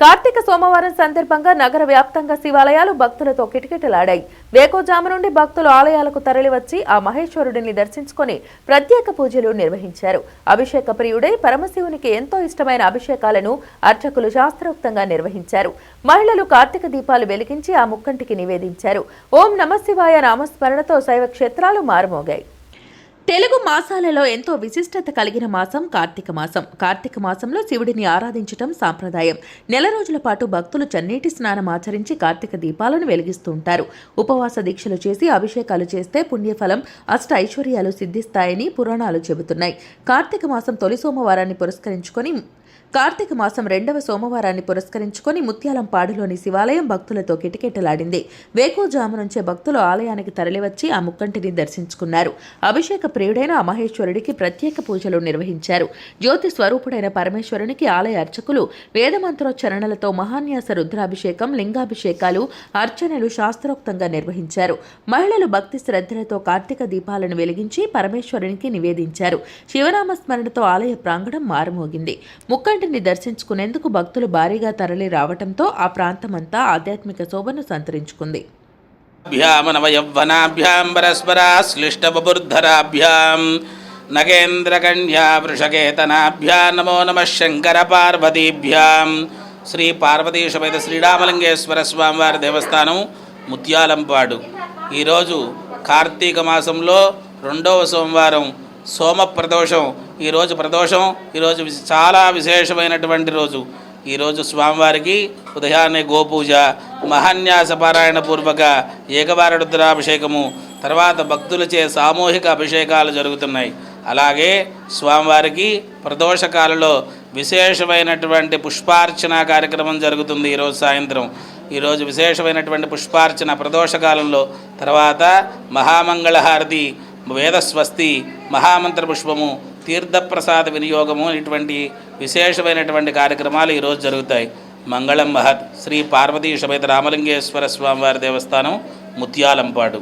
కార్తీక సోమవారం సందర్భంగా నగర వ్యాప్తంగా శివాలయాలు భక్తులతో కిటకిటలాడాయి. వేకోజాము నుండి భక్తులు ఆలయాలకు తరలివచ్చి ఆ మహేశ్వరుడిని దర్శించుకుని ప్రత్యేక పూజలు నిర్వహించారు. అభిషేక ప్రియుడై పరమశివునికి ఎంతో ఇష్టమైన అభిషేకాలను అర్చకులు శాస్త్రోక్తంగా నిర్వహించారు. మహిళలు కార్తీక దీపాలు వెలిగించి ఆ ముక్కంటికి నివేదించారు. ఓం నమశివాయ నామస్మరణతో శైవ క్షేత్రాలు మారుమోగాయి. తెలుగు మాసాలలో ఎంతో విశిష్టత కలిగిన మాసం కార్తీక మాసం. కార్తీక మాసంలో శివుడిని ఆరాధించటం సాంప్రదాయం. నెల రోజుల పాటు భక్తులు చన్నీటి స్నానం ఆచరించి కార్తీక దీపాలను వెలిగిస్తూ ఉంటారు. ఉపవాస దీక్షలు చేసి అభిషేకాలు చేస్తే పుణ్యఫలం అష్ట ఐశ్వర్యాలు సిద్ధిస్తాయని పురాణాలు చెబుతున్నాయి. కార్తీక మాసం తొలి సోమవారాన్ని పురస్కరించుకొని కార్తీక మాసం రెండవ సోమవారాన్ని పురస్కరించుకొని ముత్యాలంపాడులోని శివాలయం భక్తులతో కిటకిటలాడింది. వేకోజాము నుంచే భక్తులు ఆలయానికి తరలివచ్చి ఆ ముక్కంటిని దర్శించుకున్నారు. అభిషేక ప్రియుడైన ఆ మహేశ్వరుడికి ప్రత్యేక పూజలు నిర్వహించారు. జ్యోతి స్వరూపుడైన పరమేశ్వరునికి ఆలయ అర్చకులు వేదమంత్రోచ్చరణలతో మహాన్యాస రుద్రాభిషేకం లింగాభిషేకాలు అర్చనలు శాస్త్రోక్తంగా నిర్వహించారు. మహిళలు భక్తి శ్రద్ధలతో కార్తీక దీపాలను వెలిగించి పరమేశ్వరునికి నివేదించారు. శివనామ స్మరణతో ఆలయ ప్రాంగణం మారుమోగింది. ముక్కంటిని దర్శించుకునేందుకు భక్తులు భారీగా తరలి రావటంతో ఆ ప్రాంతమంతా ఆధ్యాత్మిక శోభను సంతరించుకుంది. భ్యామనవయవ్వనాభ్యాం పరస్పరాశ్లిష్టబుర్ధరాభ్యాం నగేంద్రకన్యా వృషకేతనాభ్యా నమో నమ శంకర పార్వతీభ్యాం శ్రీ పార్వతీశమేత శ్రీరామలింగేశ్వర స్వామివారి దేవస్థానం ముత్యాలంపాడు. ఈరోజు కార్తీక మాసంలో రెండవ సోమవారం సోమ ప్రదోషం ఈరోజు ప్రదోషం ఈరోజు చాలా విశేషమైనటువంటి రోజు. ఈరోజు స్వామివారికి ఉదయాన్నే గోపూజ మహాన్యాస పారాయణ పూర్వక ఏకవారరుద్రాభిషేకము తర్వాత భక్తులచే సామూహిక అభిషేకాలు జరుగుతున్నాయి. అలాగే స్వామివారికి ప్రదోషకాలలో విశేషమైనటువంటి పుష్పార్చన కార్యక్రమం జరుగుతుంది ఈరోజు సాయంత్రం. ఈరోజు విశేషమైనటువంటి పుష్పార్చన ప్రదోషకాలంలో తర్వాత మహామంగళహారతి వేదస్వస్తి మహామంత్ర పుష్పము తీర్థప్రసాద వినియోగము ఇటువంటి విశేషమైనటువంటి కార్యక్రమాలు ఈరోజు జరుగుతాయి. మంగళం మహత్ శ్రీ పార్వతీ సమేత రామలింగేశ్వర స్వామివారి దేవస్థానం ముత్యాలంపాడు.